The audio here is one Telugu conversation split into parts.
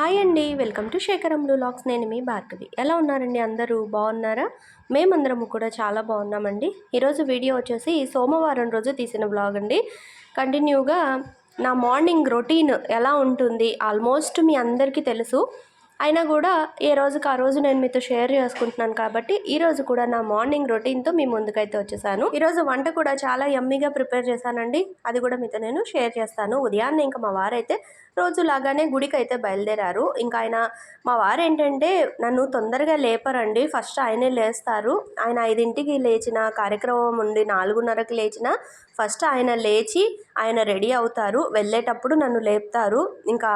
హాయ్ అండి. వెల్కమ్ టు శేఖరం లాక్స్. నేను మీ భార్గవి. ఎలా ఉన్నారండి అందరూ? బాగున్నారా? మేమందరము కూడా చాలా బాగున్నామండి. ఈరోజు వీడియో వచ్చేసి సోమవారం రోజు తీసిన బ్లాగ్ అండి. కంటిన్యూగా నా మార్నింగ్ రొటీన్ ఎలా ఉంటుంది ఆల్మోస్ట్ మీ అందరికీ తెలుసు. అయినా కూడా ఏ రోజుకి ఆ రోజు నేను మీతో షేర్ చేసుకుంటున్నాను కాబట్టి ఈ రోజు కూడా నా మార్నింగ్ రొటీన్తో మీ ముందుకైతే వచ్చేసాను. ఈరోజు వంట కూడా చాలా యమ్మీగా ప్రిపేర్ చేశానండి. అది కూడా మీతో నేను షేర్ చేస్తాను. ఉదయాన్నే ఇంకా మా వారైతే రోజు లాగానే గుడికి అయితే బయలుదేరారు. ఇంకా ఆయన మా వారు ఏంటంటే నన్ను తొందరగా లేపరండి. ఫస్ట్ ఆయనే లేస్తారు. ఆయన ఐదింటికి లేచిన కార్యక్రమం ఉండి నాలుగున్నరకు లేచిన ఫస్ట్ ఆయన లేచి ఆయన రెడీ అవుతారు. వెళ్ళేటప్పుడు నన్ను లేపుతారు. ఇంకా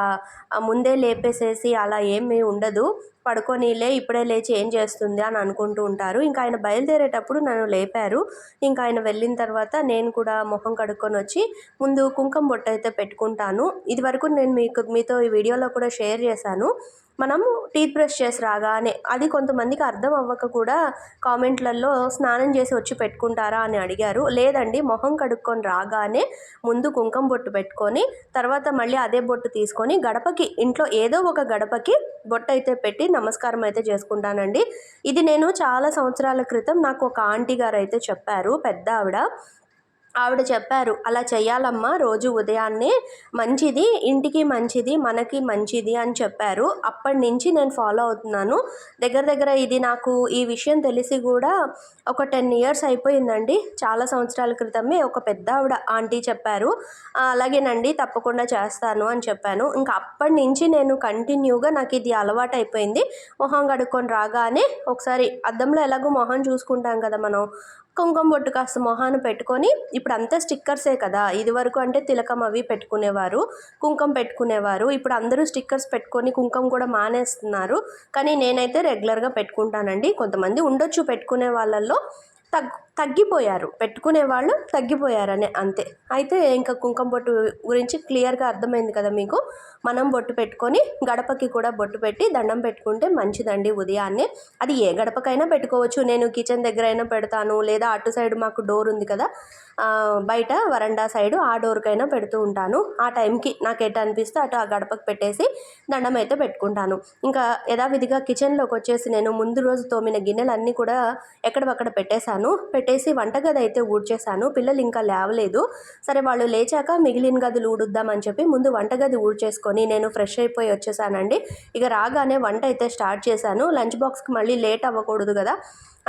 ముందే లేపేసేసి అలా ఏమీ ఉండదు. పడుకొనిలే ఇప్పుడే లేచి ఏం చేస్తుంది అని అనుకుంటూ ఉంటారు. ఇంకా ఆయన బయలుదేరేటప్పుడు నన్ను లేపారు. ఇంకా ఆయన వెళ్ళిన తర్వాత నేను కూడా మొహం కడుక్కొని వచ్చి ముందు కుంకుమ బొట్టు అయితే పెట్టుకుంటాను. ఇది వరకు నేను మీకు మీతో ఈ వీడియోలో కూడా షేర్ చేశాను. మనం టీత్ బ్రష్ చేసి రాగానే అది కొంతమందికి అర్థం అవ్వక కూడా కామెంట్లలో స్నానం చేసి వచ్చి పెట్టుకుంటారా అని అడిగారు. లేదండి మొహం కడుక్కొని రాగానే ముందు కుంకం బొట్టు పెట్టుకొని తర్వాత మళ్ళీ అదే బొట్టు తీసుకొని గడపకి ఇంట్లో ఏదో ఒక గడపకి బొట్టు అయితే పెట్టి నమస్కారం అయితే చేసుకుంటానండి. ఇది నేను చాలా సంవత్సరాల క్రితం నాకు ఒక ఆంటీ గారు అయితే చెప్పారు పెద్ద ఆవిడ ఆవిడ చెప్పారు అలా చేయాలమ్మా రోజు ఉదయాన్నే మంచిది ఇంటికి మంచిది మనకి మంచిది అని చెప్పారు. అప్పటి నుంచి నేను ఫాలో అవుతున్నాను. దగ్గర దగ్గర ఇది నాకు ఈ విషయం తెలిసి కూడా ఒక టెన్ ఇయర్స్ అయిపోయిందండి. చాలా సంవత్సరాల క్రితమే ఒక పెద్ద ఆవిడ ఆంటీ చెప్పారు. అలాగేనండి తప్పకుండా చేస్తాను అని చెప్పాను. ఇంకా అప్పటి నుంచి నేను కంటిన్యూగా నాకు ఇది అలవాటు అయిపోయింది. మొహం కడుక్కొని రాగానే ఒకసారి అద్దంలో ఎలాగో మొహం చూసుకుంటాం కదా మనం. కుంకుమ బొట్టు కాస్త మొహాన్ని పెట్టుకొని ఇప్పుడు అంతా స్టిక్కర్సే కదా ఇది వరకు అంటే తిలకం అవి పెట్టుకునేవారు కుంకుమ పెట్టుకునేవారు. ఇప్పుడు అందరూ స్టిక్కర్స్ పెట్టుకొని కుంకుమ కూడా మానేస్తున్నారు. కానీ నేనైతే రెగ్యులర్గా పెట్టుకుంటానండి. కొంతమంది ఉండొచ్చు పెట్టుకునే వాళ్ళల్లో తగ్ తగ్గిపోయారు. పెట్టుకునే వాళ్ళు తగ్గిపోయారనే అంతే. అయితే ఇంకా కుంకుమ బొట్టు గురించి క్లియర్గా అర్థమైంది కదా మీకు? మనం బొట్టు పెట్టుకొని గడపకి కూడా బొట్టు పెట్టి దండం పెట్టుకుంటే మంచిదండి ఉదయాన్నే. అది ఏ గడపకైనా పెట్టుకోవచ్చు. నేను కిచెన్ దగ్గర అయినా పెడతాను లేదా అటు సైడ్ మాకు డోర్ ఉంది కదా బయట వరండా సైడు ఆ డోర్కైనా పెడుతూ ఉంటాను. ఆ టైంకి నాకు ఎటు అనిపిస్తే అటు ఆ గడపకు పెట్టేసి దండం అయితే పెట్టుకుంటాను. ఇంకా యథావిధిగా కిచెన్లోకి వచ్చేసి నేను ముందు రోజు తోమిన గిన్నెలన్నీ కూడా ఎక్కడవక్కడ పెట్టేశాను. పెట్టేసి వంటగది అయితే ఊడ్చేశాను. పిల్లలు ఇంకా లేవలేదు. సరే వాళ్ళు లేచాక మిగిలిన గదులు ఊడుద్దామని చెప్పి ముందు వంటగది ఊడ్చేసుకొని నేను ఫ్రెష్ అయిపోయి వచ్చేసానండి. ఇక రాగానే వంట అయితే స్టార్ట్ చేశాను. లంచ్ బాక్స్కి మళ్ళీ లేట్ అవ్వకూడదు కదా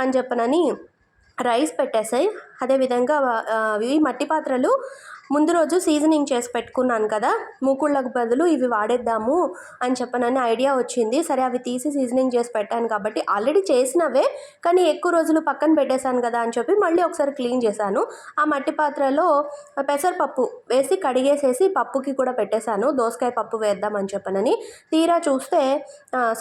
అని చెప్పనని రైస్ పెట్టేసాయి. అదేవిధంగా ఇవి మట్టి పాత్రలు ముందు రోజు సీజనింగ్ చేసి పెట్టుకున్నాను కదా మూకుళ్ళకు బదులు ఇవి వాడేద్దాము అని చెప్పనని ఐడియా వచ్చింది. సరే అవి తీసి సీజనింగ్ చేసి పెట్టాను కాబట్టి ఆల్రెడీ చేసినవే కానీ ఎక్కువ రోజులు పక్కన పెట్టేశాను కదా అని చెప్పి మళ్ళీ ఒకసారి క్లీన్ చేశాను. ఆ మట్టి పాత్రలో పెసరపప్పు వేసి కడిగేసేసి పప్పుకి కూడా పెట్టేశాను. దోసకాయ పప్పు వేద్దామని చెప్పనని. తీరా చూస్తే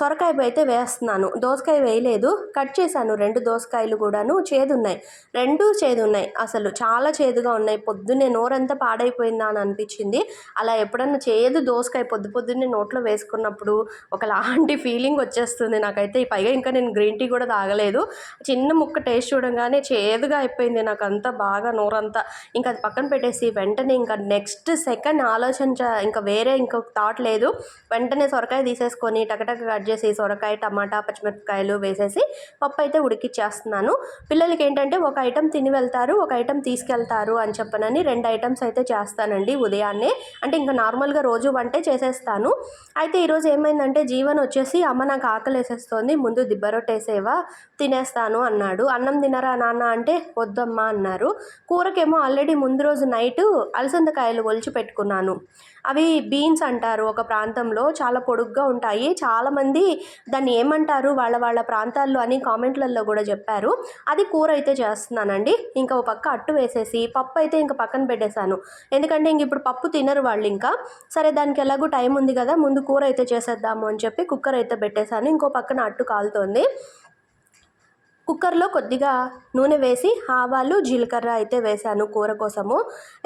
సొరకాయ అయితే వేస్తున్నాను. దోసకాయ వేయలేదు. కట్ చేశాను రెండు దోసకాయలు కూడాను. చేదున్నాయి. రెండు చేదున్నాయి. అసలు చాలా చేదుగా ఉన్నాయి. పొద్దున్నే నోరంతా పాడైపోయిందా అని అనిపించింది. అలా ఎప్పుడన్నా చేయదు దోసకాయ పొద్దు పొద్దున్నే నోట్లో వేసుకున్నప్పుడు ఒకలాంటి ఫీలింగ్ వచ్చేస్తుంది నాకైతే. పైగా ఇంకా నేను గ్రీన్ టీ కూడా తాగలేదు. చిన్న ముక్క టేస్ట్ చూడంగానే చేదుగా అయిపోయింది నాకు అంతా బాగా నోరంతా. ఇంకా అది పక్కన పెట్టేసి వెంటనే ఇంకా నెక్స్ట్ సెకండ్ ఆలోచించ ఇంకా వేరే ఇంకొక థాట్ లేదు. వెంటనే సొరకాయ తీసేసుకొని టకటక కట్ చేసి సొరకాయ టమాటా పచ్చిమిరపకాయలు వేసేసి పప్పు అయితే ఉడికిచ్చేస్తున్నాను. పిల్లలకి ఏంటంటే ఒక ఐటెం తిని వెళ్తారు ఒక ఐటెం తీసుకెళ్తారు అని చెప్పనని రెండు ఐటమ్స్ అయితే చేస్తానండి ఉదయాన్నే. అంటే ఇంకా నార్మల్గా రోజు వంటే చేసేస్తాను. అయితే ఈరోజు ఏమైందంటే జీవన్ వచ్చేసి అమ్మ నాకు ఆకలి వేసేస్తోంది ముందు దిబ్బరొట్టేసేవా తినేస్తాను అన్నాడు. అన్నం తినరా నాన్న? అంటే వద్దమ్మా అన్నారు. కూరకేమో ఆల్రెడీ ముందు రోజు నైట్ అలసందకాయలు ఒలిచి పెట్టుకున్నాను. అవి బీన్స్ అంటారు ఒక ప్రాంతంలో చాలా పొడుగ్గా ఉంటాయి. చాలామంది దాన్ని ఏమంటారు? వాళ్ళ వాళ్ళ ప్రాంతాల్లో అని కామెంట్లలో కూడా చెప్పారు. అది కూర అయితే చేస్తున్నానండి. ఇంకా ఒక పక్క అట్టు వేసేసి పప్పు అయితే ఇంకా పక్కన పెట్టేశాను. ఎందుకంటే ఇంక ఇప్పుడు పప్పు తినరు వాళ్ళు ఇంకా. సరే దానికి ఎలాగో టైం ఉంది కదా ముందు కూర అయితే చేసేద్దాము అని చెప్పి కుక్కర్ అయితే పెట్టేశాను. ఇంకో పక్కన అట్టు కాలుతోంది. కుక్కర్లో కొద్దిగా నూనె వేసి ఆవాలు జీలకర్ర అయితే వేశాను కూర కోసము.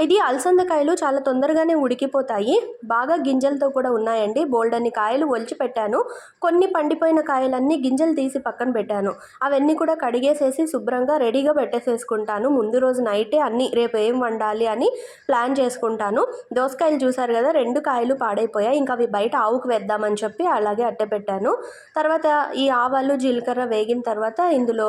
ఇది అలసందకాయలు చాలా తొందరగానే ఉడికిపోతాయి. బాగా గింజలతో కూడా ఉన్నాయండి. బోల్డన్ని కాయలు ఒలిచి పెట్టాను. కొన్ని పండిపోయిన కాయలన్నీ గింజలు తీసి పక్కన పెట్టాను. అవన్నీ కూడా కడిగేసేసి శుభ్రంగా రెడీగా పెట్టేసేసుకుంటాను. ముందు రోజు నైటే అన్ని రేపు ఏం వండాలి అని ప్లాన్ చేసుకుంటాను. దోసకాయలు చూసారు కదా రెండు కాయలు పాడైపోయాయి. ఇంకా అవి బయట ఆవుకు వేద్దామని చెప్పి అలాగే అట్టే పెట్టాను తర్వాత ఈ ఆవాలు జీలకర్ర వేగిన తర్వాత ఇందులో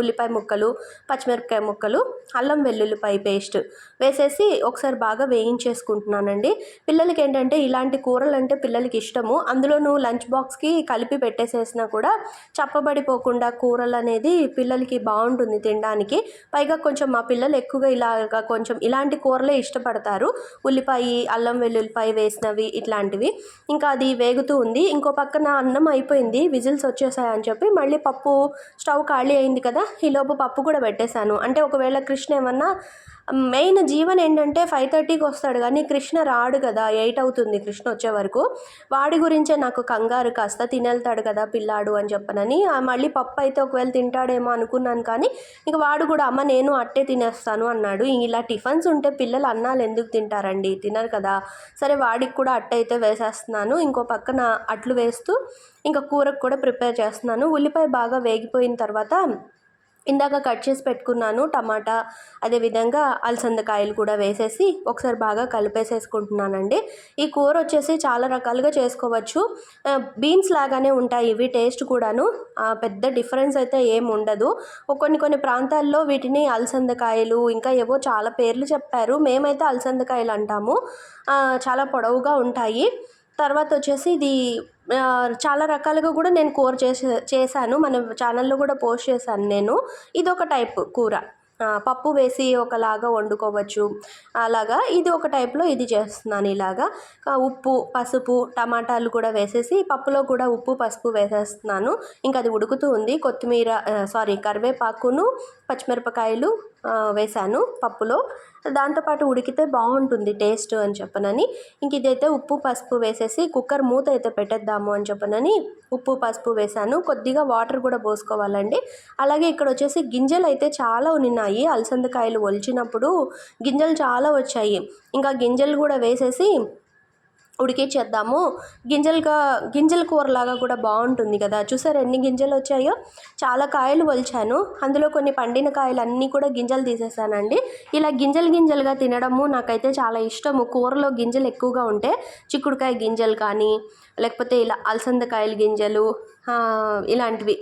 ఉల్లిపాయ ముక్కలు పచ్చిమిరపకాయ ముక్కలు అల్లం వెల్లుల్లిపాయ పేస్ట్ వేసేసి ఒకసారి బాగా వేయించేసుకుంటున్నానండి. పిల్లలకి ఏంటంటే ఇలాంటి కూరలు అంటే పిల్లలకి ఇష్టము. అందులోనూ లంచ్ బాక్స్కి కలిపి పెట్టేసేసినా కూడా చప్పబడిపోకుండా కూరలు అనేది పిల్లలకి బాగుంటుంది తినడానికి. పైగా కొంచెం మా పిల్లలు ఎక్కువగా ఇలాగ కొంచెం ఇలాంటి కూరలే ఇష్టపడతారు. ఉల్లిపాయ అల్లం వెల్లుల్లిపాయ వేసినవి ఇట్లాంటివి. ఇంకా అది వేగుతూ ఉంది. ఇంకో పక్కన అన్నం అయిపోయింది. విజిల్స్ వచ్చేసాయని చెప్పి మళ్ళీ పప్పు స్టవ్ ఖాళీ అయింది కదా? ఈలోపు పప్పు కూడా పెట్టేశాను. అంటే ఒకవేళ కృష్ణ ఏమన్నా మెయిన్ జీవన్ ఏంటంటే ఫైవ్ థర్టీకి వస్తాడు కానీ కృష్ణ రాడు కదా ఎయిట్ అవుతుంది కృష్ణ వచ్చే వరకు. వాడి గురించే నాకు కంగారు కాస్త తినేళ్తాడు కదా పిల్లాడు అని చెప్పనని. మళ్ళీ పప్పు అయితే ఒకవేళ తింటాడేమో అనుకున్నాను కానీ ఇంక వాడు కూడా అమ్మ నేను అట్టే తినేస్తాను అన్నాడు. ఇలా టిఫన్స్ ఉంటే పిల్లలు అన్నాలు ఎందుకు తింటారండి? తినరు కదా. సరే వాడికి కూడా అట్ట అయితే వేసేస్తున్నాను. ఇంకో పక్కన అట్లు వేస్తూ ఇంకా కూరకు కూడా ప్రిపేర్ చేస్తున్నాను. ఉల్లిపాయ బాగా వేగిపోయిన తర్వాత ఇందాక కట్ చేసి పెట్టుకున్నాను టమాటా అదేవిధంగా అలసందకాయలు కూడా వేసేసి ఒకసారి బాగా కలిపేసేసుకుంటున్నానండి. ఈ కూర వచ్చేసి చాలా రకాలుగా చేసుకోవచ్చు. బీన్స్ లాగానే ఉంటాయి ఇవి టేస్ట్ కూడాను. పెద్ద డిఫరెన్స్ అయితే ఏమి ఉండదు. కొన్ని కొన్ని ప్రాంతాల్లో వీటిని అలసందకాయలు ఇంకా ఏవో చాలా పేర్లు చెప్పారు. మేమైతే అలసందకాయలు అంటాము. చాలా పొడవుగా ఉంటాయి. తర్వాత వచ్చేసి ఇది చాలా రకాలుగా కూడా నేను కూర చేసే చేశాను. మన ఛానల్లో కూడా పోస్ట్ చేశాను నేను. ఇది ఒక టైప్ కూర. పప్పు వేసి ఒకలాగా వండుకోవచ్చు. అలాగా ఇది ఒక టైప్లో ఇది చేస్తున్నాను ఇలాగా. ఉప్పు పసుపు టమాటాలు కూడా వేసేసి పప్పులో కూడా ఉప్పు పసుపు వేసేస్తున్నాను. ఇంకా అది ఉడుకుతూ ఉంది. కొత్తిమీర సారీ కరివేపాకును పచ్చిమిరపకాయలు వేశాను పప్పులో. దాంతోపాటు ఉడికితే బాగుంటుంది టేస్ట్ అని చెప్పనని. ఇంక ఇదైతే ఉప్పు పసుపు వేసేసి కుక్కర్ మూత అయితే పెట్టేద్దాము అని చెప్పనని ఉప్పు పసుపు వేశాను కొద్దిగా వాటర్ కూడా పోసుకోవాలండి. అలాగే ఇక్కడ వచ్చేసి గింజలు అయితే చాలా ఉన్నాయి అలసందకాయలు ఒలిచినప్పుడు గింజలు చాలా వచ్చాయి. ఇంకా గింజలు కూడా వేసేసి ఉడికించేద్దాము గింజలుగా గింజల కూరలాగా కూడా బాగుంటుంది కదా. చూసారు ఎన్ని గింజలు వచ్చాయో? చాలా కాయలు వలిచాను. అందులో కొన్ని పండిన కాయలు అన్నీ కూడా గింజలు తీసేసానండి. ఇలా గింజలు గింజలుగా తినడము నాకైతే చాలా ఇష్టము. కూరలో గింజలు ఎక్కువగా ఉంటే చిక్కుడుకాయ గింజలు కానీ లేకపోతే ఇలా అలసందకాయల గింజలు ఇలాంటివి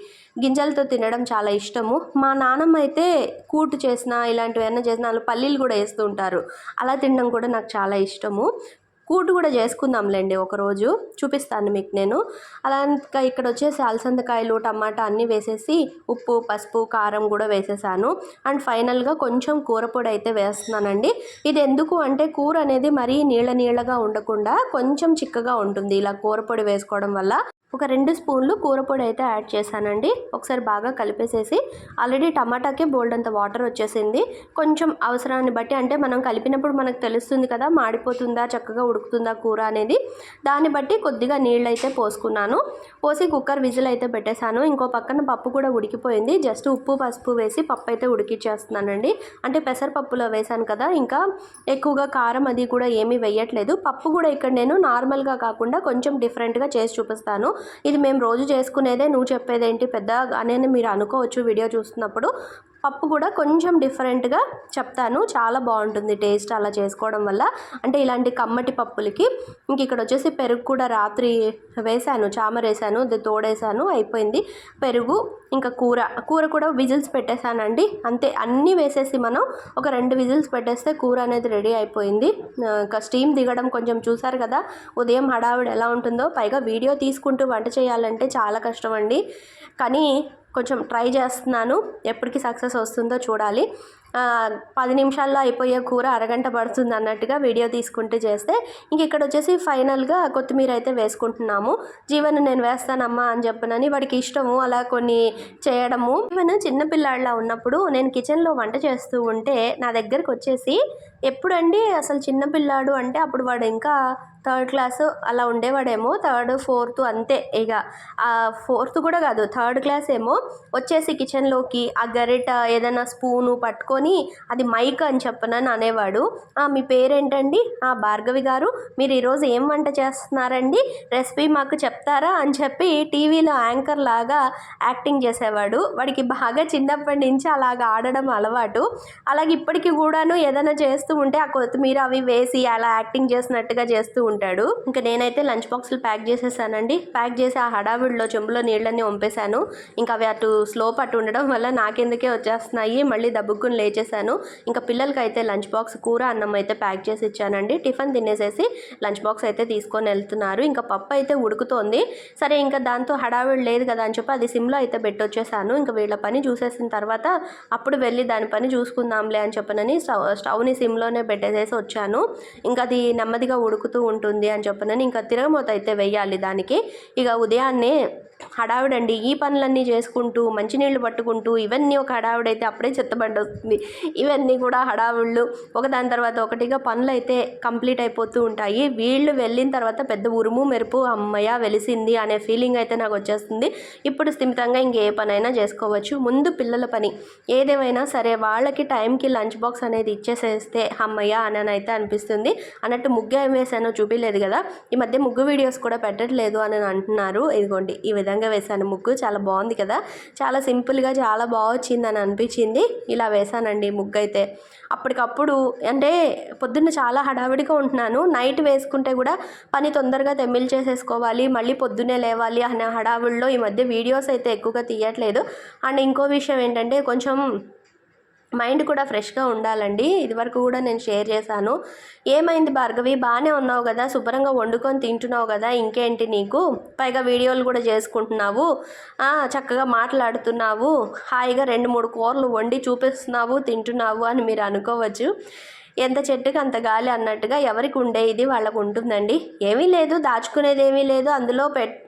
గింజలతో తినడం చాలా ఇష్టము. మా నాన్నమ్మ అయితే కూటు చేసిన ఇలాంటివన్నీ చేసిన వాళ్ళు పల్లీలు కూడా వేస్తూ ఉంటారు. అలా తినడం కూడా నాకు చాలా ఇష్టము. కూటు కూడా చేసుకుందాంలేండి ఒకరోజు. చూపిస్తాను మీకు నేను. అలా ఇంకా ఇక్కడ వచ్చేసి అలసందకాయలు టమాటా అన్నీ వేసేసి ఉప్పు పసుపు కారం కూడా వేసేసాను. అండ్ ఫైనల్గా కొంచెం కూర పొడి అయితే వేస్తున్నానండి. ఇది ఎందుకు అంటే కూర అనేది మరీ నీళ్ళ నీళ్ళగా ఉండకుండా కొంచెం చిక్కగా ఉంటుంది ఇలా కూర పొడి వేసుకోవడం వల్ల. ఒక రెండు స్పూన్లు కూర పొడి అయితే యాడ్ చేశానండి. ఒకసారి బాగా కలిపేసేసి ఆల్రెడీ టమాటాకే బోల్డ్ అంత వాటర్ వచ్చేసింది. కొంచెం అవసరాన్ని బట్టి అంటే మనం కలిపినప్పుడు మనకు తెలుస్తుంది కదా మాడిపోతుందా చక్కగా ఉడుకుతుందా కూర అనేది. దాన్ని బట్టి కొద్దిగా నీళ్ళు అయితే పోసుకున్నాను. పోసి కుక్కర్ విజిల్ అయితే పెట్టేశాను. ఇంకో పక్కన పప్పు కూడా ఉడికిపోయింది. జస్ట్ ఉప్పు పసుపు వేసి పప్పు అయితే ఉడికిచ్చేస్తున్నానండి. అంటే పెసరపప్పులో వేశాను కదా ఇంకా ఎక్కువగా కారం అది కూడా ఏమీ వేయట్లేదు. పప్పు కూడా ఇక్కడ నేను నార్మల్గా కాకుండా కొంచెం డిఫరెంట్గా చేసి చూపిస్తాను. ఇది మేము రోజు చేసుకునేదే నువ్వు చెప్పేదేంటి పెద్ద అనేది మీరు అనుకోవచ్చు వీడియో చూస్తున్నప్పుడు. పప్పు కూడా కొంచెం డిఫరెంట్గా చెప్తాను. చాలా బాగుంటుంది టేస్ట్ అలా చేసుకోవడం వల్ల. అంటే ఇలాంటి కమ్మటి పప్పులకి ఇంక ఇక్కడ వచ్చేసి పెరుగు కూడా రాత్రి వేశాను చామర వేసాను అది తోడేసాను అయిపోయింది. పెరుగు ఇంకా కూర. కూర కూడా విజిల్స్ పెట్టేశానండి అంతే అన్నీ వేసేసి మనం ఒక రెండు విజిల్స్ పెట్టేస్తే కూర అనేది రెడీ అయిపోయింది. ఇంకా స్టీమ్ దిగడం కొంచెం చూసారు కదా ఉదయం హడావిడి ఎలా ఉంటుందో. పైగా వీడియో తీసుకుంటూ వంట చేయాలంటే చాలా కష్టం అండి కానీ కొంచెం ట్రై చేస్తున్నాను. ఎప్పటికి సక్సెస్ వస్తుందో చూడాలి. పది నిమిషాల్లో అయిపోయే కూర అరగంట పడుతుంది అన్నట్టుగా వీడియో తీసుకుంటూ చేస్తే ఇంక ఇక్కడ వచ్చేసి ఫైనల్గా కొత్తిమీర అయితే వేసుకుంటున్నాము. జీవన్ నేను వేస్తానమ్మా అని చెప్పనని వాడికి ఇష్టము. అలా కొన్ని చేయడము. ఈవెన్ చిన్నపిల్లాడిలా ఉన్నప్పుడు నేను కిచెన్లో వంట చేస్తూ ఉంటే నా దగ్గరకు వచ్చేసి ఎప్పుడండి అసలు చిన్న పిల్లాడు అంటే అప్పుడు వాడు ఇంకా థర్డ్ క్లాస్ అలా ఉండేవాడేమో థర్డ్ ఫోర్త్ అంతే ఇక. ఆ ఫోర్త్ కూడా కాదు థర్డ్ క్లాస్ ఏమో వచ్చేసి కిచెన్లోకి ఆ గరిట ఏదైనా స్పూను పట్టుకొని అది మైక్ అని చెప్పనని అనేవాడు. మీ పేరేంటండి? ఆ భార్గవి గారు మీరు ఈరోజు ఏం వంట చేస్తున్నారండి? రెసిపీ మాకు చెప్తారా అని చెప్పి టీవీలో యాంకర్ లాగా యాక్టింగ్ చేసేవాడు. వాడికి బాగా చిన్నప్పటి నుంచి అలాగ ఆడడం అలవాటు. అలాగే ఇప్పటికీ కూడాను ఏదైనా చేస్తూ ఉంటే ఆ కొత్తిమీర అవి వేసి అలా యాక్టింగ్ చేసినట్టుగా చేస్తూ ఉంటాడు. ఇంకా నేనైతే లంచ్ బాక్సులు ప్యాక్ చేసేసానండి. ప్యాక్ చేసి ఆ హడావిడిలో చెంబులో నీళ్ళన్నీ వంపేశాను. ఇంకా అవి అటు స్లో పట్టు ఉండడం వల్ల నాకెందుకే వచ్చేస్తున్నాయి. మళ్ళీ దబ్బుక్కుని లేచేశాను. ఇంకా పిల్లలకి అయితే లంచ్ బాక్స్ కూర అన్నం అయితే ప్యాక్ చేసి ఇచ్చానండి. టిఫిన్ తినేసేసి లంచ్ బాక్స్ అయితే తీసుకొని వెళ్తున్నారు. ఇంకా పప్పు అయితే ఉడుకుతోంది. సరే ఇంకా దాంతో హడావిడి లేదు కదా అని చెప్పి అది సిమ్లో అయితే పెట్టొచ్చేసాను. ఇంకా వీళ్ళ పని చూసేసిన తర్వాత అప్పుడు వెళ్ళి దాని పని చూసుకుందాంలే అని చెప్పనని స్టవ్ స్టవ్ని సిమ్లోనే పెట్టేసేసి వచ్చాను. ఇంకా అది నెమ్మదిగా ఉడుకుతూ ఉంటుంది అని చెప్పనని ఇంకా తిరగమూత అయితే వెయ్యాలి దానికి. ఇక ఉదయాన్నే హడావిడండి. ఈ పనులన్నీ చేసుకుంటూ మంచినీళ్ళు పట్టుకుంటూ ఇవన్నీ ఒక హడావిడైతే అప్పుడే చెత్తబండి వస్తుంది ఇవన్నీ కూడా హడావుళ్ళు. ఒకదాని తర్వాత ఒకటిగా పనులు అయితే కంప్లీట్ అయిపోతూ ఉంటాయి. వీళ్ళు వెళ్ళిన తర్వాత పెద్ద ఉరుము మెరుపు అమ్మయ్య వెలిసింది అనే ఫీలింగ్ అయితే నాకు వచ్చేస్తుంది. ఇప్పుడు స్థిమితంగా ఇంకే పనైనా చేసుకోవచ్చు. ముందు పిల్లల పని. ఏదేమైనా సరే వాళ్ళకి టైంకి లంచ్ బాక్స్ అనేది ఇచ్చేసేస్తే అమ్మయ్య అని అయితే అనిపిస్తుంది. అన్నట్టు ముగ్గు ఏం వేసానో చూపించలేదు కదా. ఈ మధ్య ముగ్గు వీడియోస్ కూడా పెట్టట్లేదు అని అంటున్నారు. ఇదిగోండి ఈ విధంగా వేసాను ముగ్గు చాలా బాగుంది కదా. చాలా సింపుల్గా చాలా బాగా వచ్చింది అని అనిపించింది. ఇలా వేసానండి ముగ్గు అయితే అప్పటికప్పుడు అంటే పొద్దున్న చాలా హడావిడిగా ఉంటున్నాను. నైట్ వేసుకుంటే కూడా పని తొందరగా తెమ్మిల్ చేసేసుకోవాలి. మళ్ళీ పొద్దున్నే లేవాలి అనే హడావిడిలో ఈ మధ్య వీడియోస్ అయితే ఎక్కువగా తీయట్లేదు. అండ్ ఇంకో విషయం ఏంటంటే కొంచెం మైండ్ కూడా ఫ్రెష్గా ఉండాలండి. ఇదివరకు కూడా నేను షేర్ చేశాను. ఏమైంది భార్గవి? బాగానే ఉన్నావు కదా? శుభ్రంగా వండుకొని తింటున్నావు కదా? ఇంకేంటి నీకు? పైగా వీడియోలు కూడా చేసుకుంటున్నావు. చక్కగా మాట్లాడుతున్నావు. హాయిగా రెండు మూడు కూరలు వండి చూపిస్తున్నావు తింటున్నావు అని మీరు అనుకోవచ్చు. ఎంత చెట్టుకి అంత గాలి అన్నట్టుగా ఎవరికి ఉండే ఇది వాళ్ళకు ఉంటుందండి. ఏమీ లేదు దాచుకునేది ఏమీ లేదు అందులో పెట్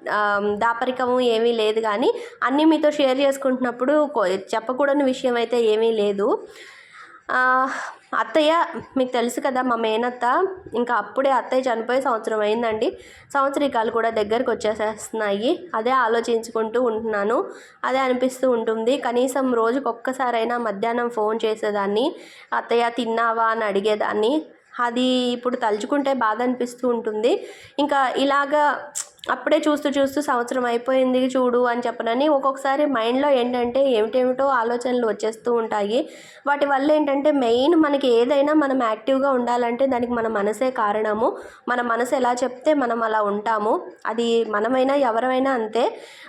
దాపరికము ఏమీ లేదు కానీ అన్నీ మీతో షేర్ చేసుకుంటున్నప్పుడు చెప్పకూడని విషయం అయితే ఏమీ లేదు. అత్తయ్య మీకు తెలుసు కదా మా మేనత్త ఇంకా అప్పుడే అత్తయ్య చనిపోయే సంవత్సరం అయిందండి. సంవత్సరికాలు కూడా దగ్గరకు వచ్చేసేస్తున్నాయి. అదే ఆలోచించుకుంటూ ఉంటున్నాను. అదే అనిపిస్తూ ఉంటుంది. కనీసం రోజుకి ఒక్కసారైనా మధ్యాహ్నం ఫోన్ చేసేదాన్ని. అత్తయ్య తిన్నావా అని అడిగేదాన్ని. అది ఇప్పుడు తలుచుకుంటే బాధ అనిపిస్తూ ఉంటుంది. ఇంకా ఇలాగా అప్పుడే చూస్తూ చూస్తూ సంవత్సరం అయిపోయింది చూడు అని చెప్పనని ఒక్కొక్కసారి మైండ్లో ఏంటంటే ఏమిటేమిటో ఆలోచనలు వచ్చేస్తూ ఉంటాయి. వాటి వల్ల ఏంటంటే మెయిన్ మనకి ఏదైనా మనం యాక్టివ్గా ఉండాలంటే దానికి మన మనసే కారణము. మన మనసు ఎలా చెప్తే మనం అలా ఉంటాము. అది మనమైనా ఎవరైనా అంతే.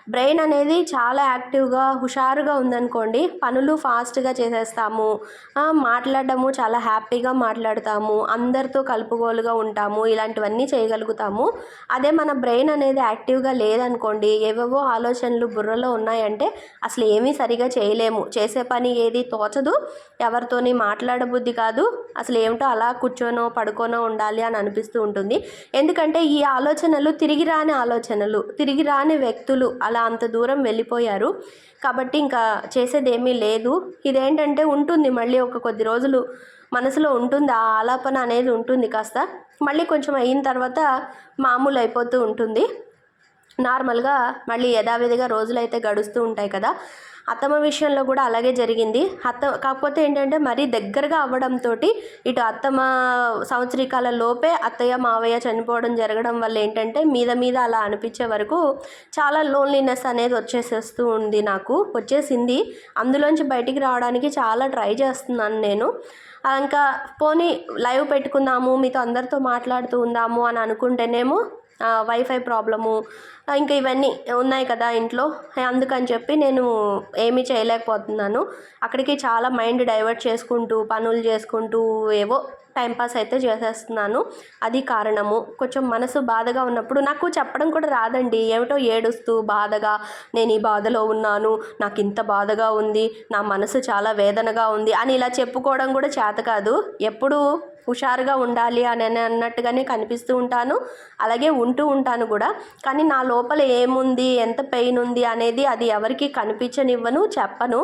బ్రెయిన్ అనేది చాలా యాక్టివ్గా హుషారుగా ఉందనుకోండి పనులు ఫాస్ట్గా చేసేస్తాము. మాట్లాడము చాలా హ్యాపీగా మాట్లాడతాము. అందరితో కలుపుగోలుగా ఉంటాము. ఇలాంటివన్నీ చేయగలుగుతాము. అదే మన బ్రెయిన్ అనేది యాక్టివ్గా లేదనుకోండి ఏవేవో ఆలోచనలు బుర్రలో ఉన్నాయంటే అసలు ఏమీ సరిగా చేయలేము. చేసే పని ఏది తోచదు ఎవరితోని మాట్లాడబుద్ధి కాదు అసలు ఏమిటో అలా కూర్చోనో పడుకోనో ఉండాలి అని అనిపిస్తూ ఉంటుంది. ఎందుకంటే ఈ ఆలోచనలు తిరిగి రాని ఆలోచనలు తిరిగి రాని వ్యక్తులు అలా అంత దూరం వెళ్ళిపోయారు. కాబట్టి ఇంకా చేసేది ఏమీ లేదు. ఇదేంటంటే ఉంటుంది మళ్ళీ ఒక కొద్ది రోజులు మనసులో ఉంటుంది ఆ ఆలాపన అనేది ఉంటుంది కాస్త. మళ్ళీ కొంచెం అయిన తర్వాత మామూలు అయిపోతూ ఉంటుంది. నార్మల్గా మళ్ళీ యథావిధిగా రోజులు అయితే గడుస్తూ ఉంటాయి కదా. అత్తమ్మ విషయంలో కూడా అలాగే జరిగింది. అత్త కాకపోతే ఏంటంటే మరీ దగ్గరగా అవ్వడంతో ఇటు అత్తమ్మ సంవత్సరీకాల లోపే అత్తయ్య మావయ్య చనిపోవడం జరగడం వల్ల ఏంటంటే మీద మీద అలా అనిపించే వరకు చాలా లోన్లీనెస్ అనేది వచ్చేసేస్తూ ఉంది నాకు వచ్చేసింది. అందులోంచి బయటికి రావడానికి చాలా ట్రై చేస్తున్నాను నేను. ఇంకా పోనీ లైవ్ పెట్టుకుందాము మీతో అందరితో మాట్లాడుతూ ఉందాము అని అనుకుంటేనేమో వైఫై ప్రాబ్లము ఇంకా ఇవన్నీ ఉన్నాయి కదా ఇంట్లో. అందుకని చెప్పి నేను ఏమీ చేయలేకపోతున్నాను. అక్కడికి చాలా మైండ్ డైవర్ట్ చేసుకుంటూ పనులు చేసుకుంటూ ఏవో టైంపాస్ అయితే చేసేస్తున్నాను. అది కారణము. కొంచెం మనసు బాధగా ఉన్నప్పుడు నాకు చెప్పడం కూడా రాదండి. ఏమిటో ఏడుస్తూ బాధగా నేను ఈ బాధలో ఉన్నాను. నాకు ఇంత బాధగా ఉంది. నా మనసు చాలా వేదనగా ఉంది అని ఇలా చెప్పుకోవడం కూడా చేత కాదు. ఎప్పుడు హుషారుగా ఉండాలి అని అన్నట్టుగానే కనిపిస్తూ ఉంటాను. అలాగే ఉంటూ ఉంటాను కూడా. కానీ నా లోపల ఏముంది? ఎంత పెయిన్ ఉంది? అనేది అది ఎవరికి కనిపించనివ్వను చెప్పను.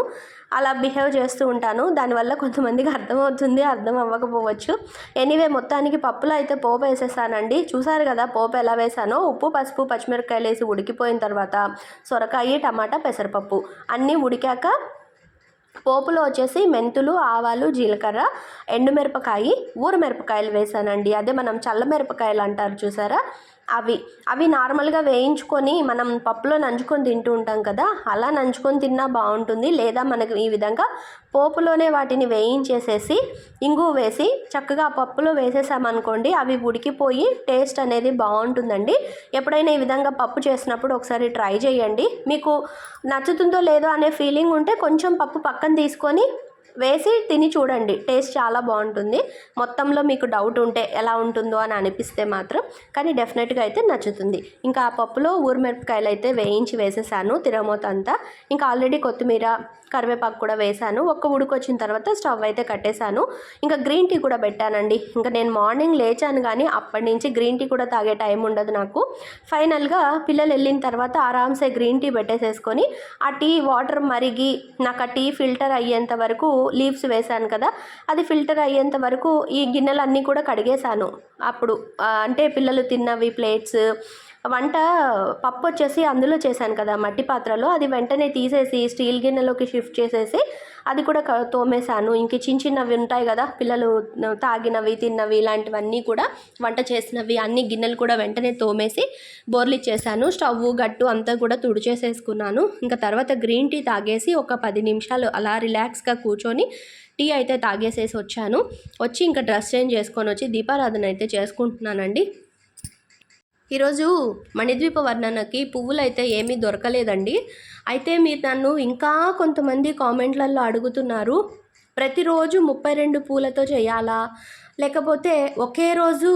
అలా బిహేవ్ చేస్తూ ఉంటాను. దానివల్ల కొంతమందికి అర్థమవుతుంది అర్థం అవ్వకపోవచ్చు ఎనీవే మొత్తానికి పప్పులో అయితే పోపు వేసేసానండి. చూసారు కదా పోపు ఎలా వేసానో? ఉప్పు పసుపు పచ్చిమిరపకాయలు వేసి ఉడికిపోయిన తర్వాత సొరకాయ టమాటా పెసరపప్పు అన్నీ ఉడికాక పోపులో వచ్చేసి మెంతులు ఆవాలు జీలకర్ర ఎండుమిరపకాయ ఊరమిరపకాయలు వేసానండి. అదే మనం చల్ల మిరపకాయలు అంటారు చూసారా? అవి అవి నార్మల్గా వేయించుకొని మనం పప్పులో నంచుకొని తింటూ ఉంటాం కదా అలా నంచుకొని తిన్నా బాగుంటుంది. లేదా మనకు ఈ విధంగా పోపులోనే వాటిని వేయించేసేసి ఇంగు వేసి చక్కగా ఆ పప్పులో వేసేసామనుకోండి అవి ఉడికిపోయి టేస్ట్ అనేది బాగుంటుందండి. ఎప్పుడైనా ఈ విధంగా పప్పు చేసినప్పుడు ఒకసారి ట్రై చేయండి. మీకు నచ్చుతుందో లేదో అనే ఫీలింగ్ ఉంటే కొంచెం పప్పు పక్కన తీసుకొని వేసి తిని చూడండి. టేస్ట్ చాలా బాగుంటుంది. మొత్తంలో మీకు డౌట్ ఉంటే ఎలా ఉంటుందో అని అనిపిస్తే మాత్రం కానీ డెఫినెట్గా అయితే నచ్చుతుంది. ఇంకా ఆ పప్పులో ఊరిమిరపకాయలు అయితే వేయించి వేసేసాను తిరమూత అంతా. ఇంకా ఆల్రెడీ కొత్తిమీర కరివేపాకు కూడా వేసాను ఒక్క ఉడికొచ్చిన తర్వాత స్టవ్ అయితే కట్టేశాను. ఇంకా గ్రీన్ టీ కూడా పెట్టానండి. ఇంకా నేను మార్నింగ్ లేచాను కానీ అప్పటి నుంచి గ్రీన్ టీ కూడా తాగే టైం ఉండదు నాకు. ఫైనల్గా పిల్లలు వెళ్ళిన తర్వాత ఆరామ్సే గ్రీన్ టీ పెట్టేసేసుకొని ఆ టీ వాటర్ మరిగి నాకు ఆ టీ ఫిల్టర్ అయ్యేంత వరకు లీవ్స్ వేశాను కదా అది ఫిల్టర్ అయ్యేంత వరకు ఈ గిన్నెలన్నీ కూడా కడిగేశాను. అప్పుడు అంటే పిల్లలు తిన్నవి ప్లేట్స్ వంట పప్పు వచ్చేసి అందులో చేశాను కదా మట్టి పాత్రలో. అది వెంటనే తీసేసి స్టీల్ గిన్నెలోకి షిఫ్ట్ చేసేసి అది కూడా తోమేశాను. ఇంక చిన్న చిన్నవి ఉంటాయి కదా పిల్లలు తాగినవి తిన్నవి ఇలాంటివన్నీ కూడా వంట చేసినవి అన్ని గిన్నెలు కూడా వెంటనే తోమేసి బోర్లిచ్చేసాను స్టవ్ గట్టు అంతా కూడా తుడిచేసేసుకున్నాను. ఇంకా తర్వాత గ్రీన్ టీ తాగేసి ఒక పది నిమిషాలు అలా రిలాక్స్గా కూర్చొని టీ అయితే తాగేసేసి వచ్చాను వచ్చి ఇంకా డ్రెస్ చేంజ్ చేసుకొని వచ్చి దీపారాధన అయితే చేసుకుంటున్నానండి. ఈరోజు మణిద్వీప వర్ణనకి పువ్వులు అయితే ఏమీ దొరకలేదండి. అయితే మీరు నన్ను ఇంకా కొంతమంది కామెంట్లలో అడుగుతున్నారు ప్రతిరోజు ముప్పై రెండు పూలతో చేయాలా? లేకపోతే ఒకే రోజు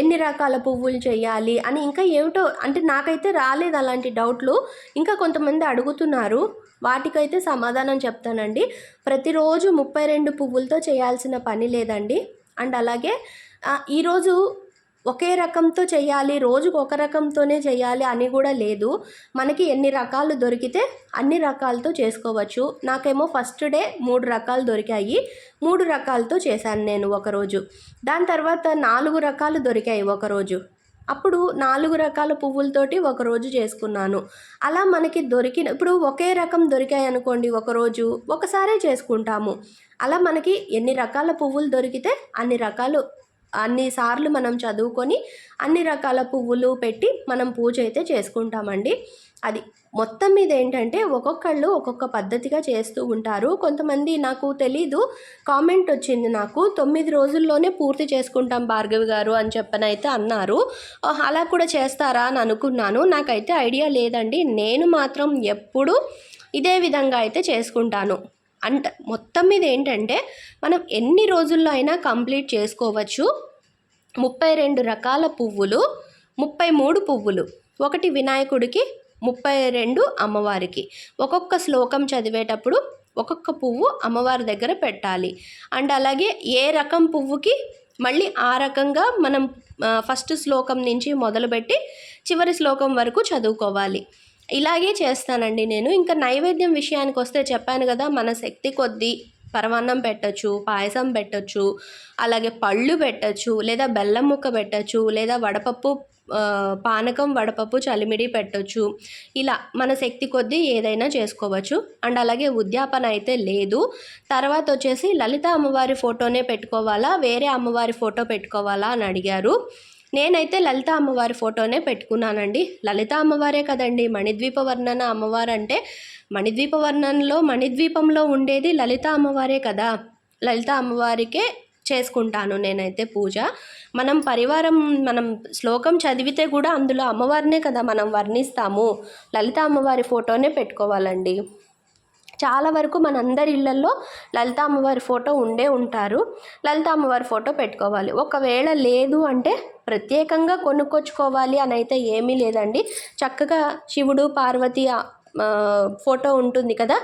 ఎన్ని రకాల పువ్వులు చేయాలి అని ఇంకా ఏమిటో అంటే నాకైతే రాలేదు అలాంటి డౌట్లు. ఇంకా కొంతమంది అడుగుతున్నారు వాటికైతే సమాధానం చెప్తానండి. ప్రతిరోజు ముప్పై రెండు పువ్వులతో చేయాల్సిన పని లేదండి. అండ్ అలాగే ఈరోజు ఒకే రకంతో చేయాలి రోజుకు ఒక రకంతోనే చేయాలి అని కూడా లేదు. మనకి ఎన్ని రకాలు దొరికితే అన్ని రకాలతో చేసుకోవచ్చు. నాకేమో ఫస్ట్ డే మూడు రకాలు దొరికాయి. మూడు రకాలతో చేశాను నేను ఒకరోజు. దాని తర్వాత నాలుగు రకాలు దొరికాయి ఒకరోజు. అప్పుడు నాలుగు రకాల పువ్వులతోటి ఒకరోజు చేసుకున్నాను. అలా మనకి దొరికిన ఇప్పుడు ఒకే రకం దొరికాయి అనుకోండి ఒకరోజు ఒకసారే చేసుకుంటాము. అలా మనకి ఎన్ని రకాల పువ్వులు దొరికితే అన్ని రకాలు అన్ని సార్లు మనం చదువుకొని అన్ని రకాల పువ్వులు పెట్టి మనం పూజ అయితే చేసుకుంటామండి. అది మొత్తం మీద ఏంటంటే ఒక్కొక్కళ్ళు ఒక్కొక్క పద్ధతిగా చేస్తూ ఉంటారు. కొంతమంది నాకు తెలీదు కామెంట్ వచ్చింది నాకు తొమ్మిది రోజుల్లోనే పూర్తి చేసుకుంటాం భార్గవి గారు అని చెప్పనైతే అన్నారు. అలా కూడా చేస్తారా అని అనుకున్నాను. నాకైతే ఐడియా లేదండి. నేను మాత్రం ఎప్పుడు ఇదే విధంగా అయితే చేసుకుంటాను. అంట మొత్తం మీద ఏంటంటే మనం ఎన్ని రోజుల్లో అయినా కంప్లీట్ చేసుకోవచ్చు. ముప్పై రెండు రకాల పువ్వులు ముప్పై మూడు పువ్వులు. ఒకటి వినాయకుడికి ముప్పై రెండు అమ్మవారికి. ఒక్కొక్క శ్లోకం చదివేటప్పుడు ఒక్కొక్క పువ్వు అమ్మవారి దగ్గర పెట్టాలి. అండ్ అలాగే ఏ రకం పువ్వుకి మళ్ళీ ఆ రకంగా మనం ఫస్ట్ శ్లోకం నుంచి మొదలుపెట్టి చివరి శ్లోకం వరకు చదువుకోవాలి. ఇలాగే చేస్తానండి నేను. ఇంకా నైవేద్యం విషయానికి వస్తే చెప్పాను కదా మన శక్తి కొద్దీ పరమాన్నం పెట్టచ్చు పాయసం పెట్టచ్చు అలాగే పళ్ళు పెట్టచ్చు లేదా బెల్లం ముక్క పెట్టచ్చు లేదా వడపప్పు పానకం వడపప్పు చలిమిడి పెట్టొచ్చు. ఇలా మన శక్తి కొద్దీ ఏదైనా చేసుకోవచ్చు. అండ్ అలాగే ఉద్యాపన అయితే లేదు. తర్వాత వచ్చేసి లలిత అమ్మవారి ఫోటోనే పెట్టుకోవాలా? వేరే అమ్మవారి ఫోటో పెట్టుకోవాలా అని అడిగారు. నేనైతే లలిత అమ్మవారి ఫోటోనే పెట్టుకున్నానండి. లలిత అమ్మవారే కదండి. మణిద్వీప వర్ణన అమ్మవారు అంటే మణిద్వీప వర్ణనలో మణిద్వీపంలో ఉండేది లలిత అమ్మవారే కదా. లలిత అమ్మవారికే చేసుకుంటాను నేనైతే పూజ. మనం పరివారం మనం శ్లోకం చదివితే కూడా అందులో అమ్మవారినే కదా మనం వర్ణిస్తాము. లలిత అమ్మవారి ఫోటోనే పెట్టుకోవాలండి. చాలా వరకు మనందరి ఇళ్ళల్లో లలిత అమ్మవారి ఫోటో ఉండే ఉంటారు. లలిత అమ్మవారి ఫోటో పెట్టుకోవాలి. ఒకవేళ లేదు అంటే ప్రత్యేకంగా కొనుక్కొచ్చుకోవాలి అని అయితే ఏమీ లేదండి. చక్కగా శివుడు పార్వతి ఫోటో ఉంటుంది కదా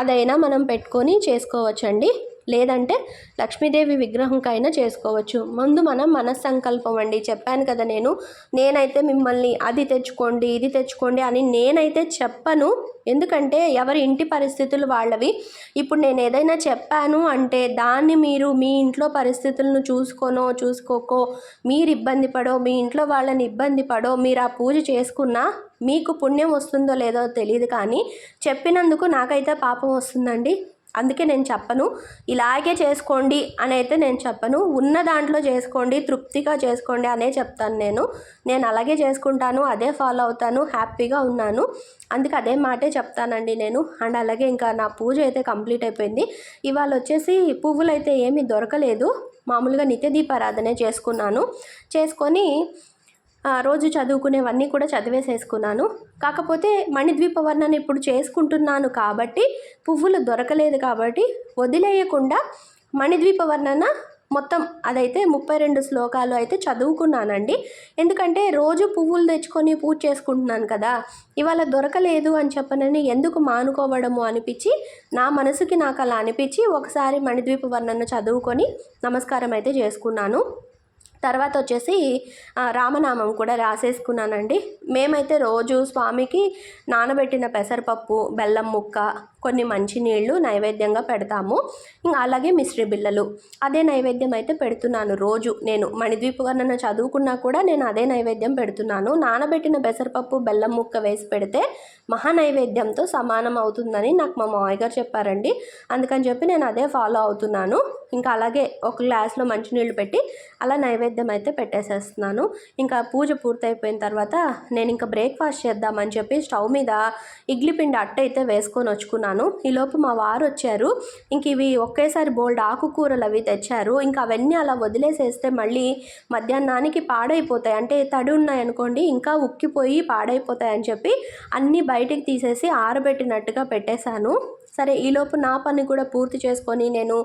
అదైనా మనం పెట్టుకొని చేసుకోవచ్చండి. లేదంటే లక్ష్మీదేవి విగ్రహంకైనా చేసుకోవచ్చు. ముందు మనం మనస్సంకల్పం అండి. చెప్పాను కదా నేను నేనైతే మిమ్మల్ని అది తెచ్చుకోండి ఇది తెచ్చుకోండి అని నేనైతే చెప్పను. ఎందుకంటే ఎవరి ఇంటి పరిస్థితులు వాళ్ళవి. ఇప్పుడు నేను ఏదైనా చెప్పాను అంటే దాన్ని మీరు మీ ఇంట్లో పరిస్థితులను చూసుకోనో చూసుకోకో మీరు ఇబ్బంది పడో మీ ఇంట్లో వాళ్ళని ఇబ్బంది పడో మీరు ఆ పూజ చేసుకున్నా మీకు పుణ్యం వస్తుందో లేదో తెలియదు కానీ చెప్పినందుకు నాకైతే పాపం వస్తుందండి. అందుకే నేను చెప్పను ఇలాగే చేసుకోండి అని అయితే నేను చెప్పను ఉన్న దాంట్లో చేసుకోండి తృప్తిగా చేసుకోండి అనే చెప్తాను నేను. నేను అలాగే చేసుకుంటాను అదే ఫాలో అవుతాను హ్యాపీగా ఉన్నాను. అందుకే అదే మాటే చెప్తానండి నేను. అండ్ అలాగే ఇంకా నా పూజ అయితే కంప్లీట్ అయిపోయింది. ఇవాళ వచ్చేసి పువ్వులు అయితే ఏమీ దొరకలేదు. మామూలుగా నిత్య దీపారాధనే చేసుకున్నాను. చేసుకొని రోజు చదువుకునేవన్నీ కూడా చదివేసేసుకున్నాను. కాకపోతే మణిద్వీప వర్ణన ఇప్పుడు చేసుకుంటున్నాను కాబట్టి పువ్వులు దొరకలేదు కాబట్టి వదిలేయకుండా మణిద్వీప వర్ణన మొత్తం అదైతే ముప్పై రెండు శ్లోకాలు అయితే చదువుకున్నానండి. ఎందుకంటే రోజు పువ్వులు తెచ్చుకొని పూజ చేసుకుంటున్నాను కదా ఇవాళ దొరకలేదు అని చెప్పనని ఎందుకు మానుకోవడము అనిపించి నా మనసుకి నాకు అలా అనిపించి ఒకసారి మణిద్వీప వర్ణన చదువుకొని నమస్కారం అయితే చేసుకున్నాను. తర్వాత వచ్చేసి రామనామం కూడా రాసేసుకున్నానండి. మేమైతే రోజు స్వామికి నానబెట్టిన పెసరపప్పు బెల్లం ముక్క కొన్ని మంచినీళ్ళు నైవేద్యంగా పెడతాము. ఇంకా అలాగే మిశ్రీ బిళ్ళలు. అదే నైవేద్యం అయితే పెడుతున్నాను రోజు. నేను మణిద్వీపవర్ణన చదువుకున్నా కూడా నేను అదే నైవేద్యం పెడుతున్నాను. నానబెట్టిన పెసరపప్పు బెల్లం ముక్క వేసి పెడితే మహా నైవేద్యంతో సమానం అవుతుందని నాకు మా మామయ్య గారు చెప్పారండి. అందుకని చెప్పి నేను అదే ఫాలో అవుతున్నాను. ఇంకా అలాగే ఒక గ్లాస్లో మంచినీళ్ళు పెట్టి అలా నైవేద్యం అయితే పెట్టేసేస్తున్నాను. ఇంకా పూజ పూర్తయిపోయిన తర్వాత నేను ఇంకా బ్రేక్ఫాస్ట్ చేద్దామని చెప్పి స్టవ్ మీద ఇడ్లీ పిండి అట్ట అయితే వేసుకొని వచ్చుకున్నాను. ఈలోపు మా వారు వచ్చారు. ఇంక ఇవి ఒకేసారి బోల్డ్ ఆకుకూరలు అవి తెచ్చారు. ఇంకా అవన్నీ అలా వదిలేసేస్తే మళ్ళీ మధ్యాహ్నానికి పాడైపోతాయి. అంటే తడి ఉన్నాయనుకోండి ఇంకా ఉక్కిపోయి పాడైపోతాయి అని చెప్పి అన్నీ బయటికి తీసేసి ఆరబెట్టినట్టుగా పెట్టేశాను. సరే ఈలోపు నా పని కూడా పూర్తి చేసుకొని నేను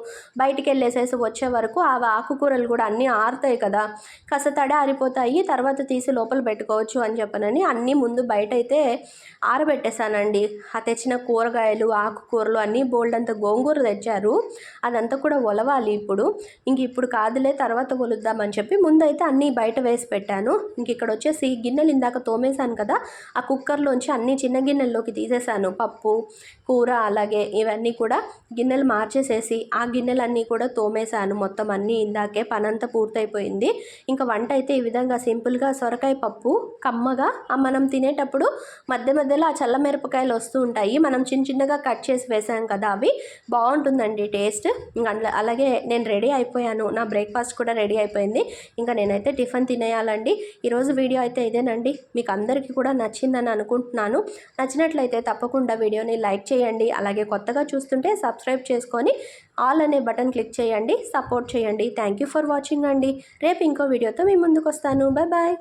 బయటికి వెళ్ళేసేసి వచ్చే వరకు ఆ ఆకుకూరలు కూడా అన్నీ ఆరుతాయి కదా. కాస్త తడి ఆరిపోతాయి తర్వాత తీసి లోపల పెట్టుకోవచ్చు అని చెప్పనని అన్నీ ముందు బయట అయితే ఆరబెట్టేశానండి. ఆ తెచ్చిన కూరగాయలు ఆకుకూరలు అన్నీ బోల్డ్ అంత గోంగూర తెచ్చారు. అదంతా కూడా ఒలవాలి ఇప్పుడు. ఇంక ఇప్పుడు కాదులే తర్వాత ఒలుద్దామని చెప్పి ముందైతే అన్నీ బయట వేసి పెట్టాను. ఇంక ఇక్కడ వచ్చేసి గిన్నెలు ఇందాక తోమేశాను కదా ఆ కుక్కర్లోంచి అన్ని చిన్న గిన్నెల్లోకి తీసేసాను పప్పు కూర అలాగే ఇవన్నీ కూడా గిన్నెలు మార్చేసేసి ఆ గిన్నెలన్నీ కూడా తోమేశాను. మొత్తం అన్నీ ఇందాకే పనంతా పూర్తయిపోయింది. ఇంకా వంట అయితే ఈ విధంగా సింపుల్గా సొరకాయ పప్పు కమ్మగా మనం తినేటప్పుడు మధ్య మధ్యలో ఆ చల్ల మిరపకాయలు వస్తూ ఉంటాయి. మనం చిన్న చిన్నగా కట్ చేసి వేసాం కదా అవి. బాగుంటుందండి టేస్ట్. ఇంకా అలాగే నేను రెడీ అయిపోయాను. నా బ్రేక్ఫాస్ట్ కూడా రెడీ అయిపోయింది. ఇంకా నేనైతే టిఫిన్ తినేయాలండి. ఈరోజు వీడియో అయితే ఇదేనండి. మీకు అందరికీ కూడా నచ్చిందని అనుకుంటున్నాను. నచ్చినట్లయితే తప్పకుండా వీడియోని లైక్ చేయండి. అలాగే కొత్తగా చూస్తుంటే సబ్స్క్రైబ్ చేసుకొని ఆల్ అనే బటన్ క్లిక్ చేయండి సపోర్ట్ చేయండి. థ్యాంక్ యూ ఫర్ వాచింగ్ అండి. రేపు ఇంకో వీడియోతో మీ ముందుకు వస్తాను. Bye bye